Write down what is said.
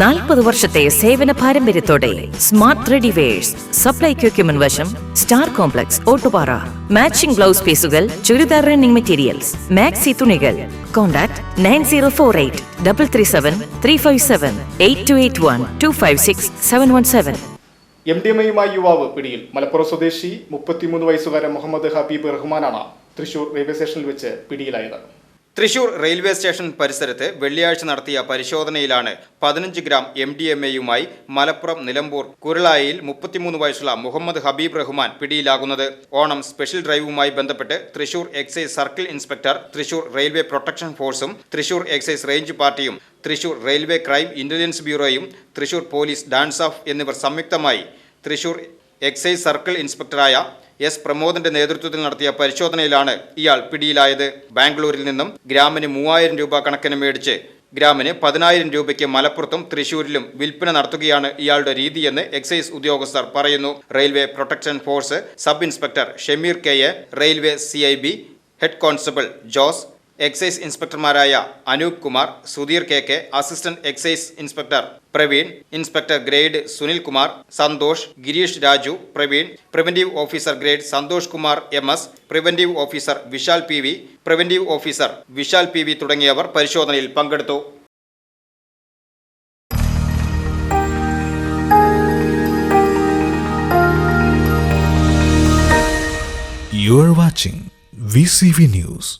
നാൽപ്പത് വർഷത്തെ സേവന പാരമ്പര്യത്തോടെ സ്മാർട്ട് റെഡിവേഴ്സ് സപ്ലൈ എക്യുപ്മെന്റ് വശം star complex Ottupara. Matching blouse പീസുകൾ ചുരിദാർ റണ്ണിംഗ് മെറ്റീരിയൽസ്. മാക്സി തുണികൾ. Contact nine zero four eight double three seven three five seven eight two eight one two five six seven one seven. M D M യുവാവ് പിടിയിൽ മലപ്പുറം സ്വദേശി മുപ്പത്തിമൂന്ന് വയസ്സുകാരൻ മുഹമ്മദ് ഹബീബ് റഹ്മാനാണ് Thrissur railway സ്റ്റേഷനിൽ വെച്ച് പിടിയിലായത്. തൃശൂർ റെയിൽവേ സ്റ്റേഷൻ പരിസരത്ത് വെള്ളിയാഴ്ച നടത്തിയ പരിശോധനയിലാണ് പതിനഞ്ച് ഗ്രാം എം ഡി എം എയുമായി മലപ്പുറം നിലമ്പൂർ കുരളായിൽ മുപ്പത്തിമൂന്ന് വയസ്സുള്ള മുഹമ്മദ് ഹബീബ് റഹ്മാൻ പിടിയിലാകുന്നത്. ഓണം സ്പെഷ്യൽ ഡ്രൈവുമായി ബന്ധപ്പെട്ട് Thrissur excise circle inspector Thrissur railway protection ഫോഴ്സും തൃശൂർ എക്സൈസ് റേഞ്ച് പാർട്ടിയും തൃശൂർ റെയിൽവേ ക്രൈം ഇന്റലിജൻസ് ബ്യൂറോയും തൃശൂർ പോലീസ് ഡാൻസ് ഓഫ് എന്നിവർ സംയുക്തമായി തൃശൂർ എക്സൈസ് സർക്കിൾ ഇൻസ്പെക്ടറായ എസ് പ്രമോദിന്റെ നേതൃത്വത്തിൽ നടത്തിയ പരിശോധനയിലാണ് ഇയാൾ പിടിയിലായത്. ബാംഗ്ലൂരിൽ നിന്നും ഗ്രാമിന് മൂവായിരം രൂപ കണക്കിന് മേടിച്ച് ഗ്രാമിന് പതിനായിരം രൂപയ്ക്ക് മലപ്പുറത്തും തൃശൂരിലും വിൽപ്പന നടത്തുകയാണ് ഇയാളുടെ രീതിയെന്ന് എക്സൈസ് ഉദ്യോഗസ്ഥർ പറയുന്നു. Railway protection force sub inspector Shameer K A railway C head constable Jose excise ഇൻസ്പെക്ടർമാരായ Anoop Kumar Sudheer K K assistant excise inspector Praveen inspector grade Sunil Kumar Santhosh Girish Raju Praveen preventive officer grade Santhosh Kumar M S preventive officer Vishal P V preventive officer Vishal P V തുടങ്ങിയവർ പരിശോധനയിൽ പങ്കെടുത്തു You are watching VCV News.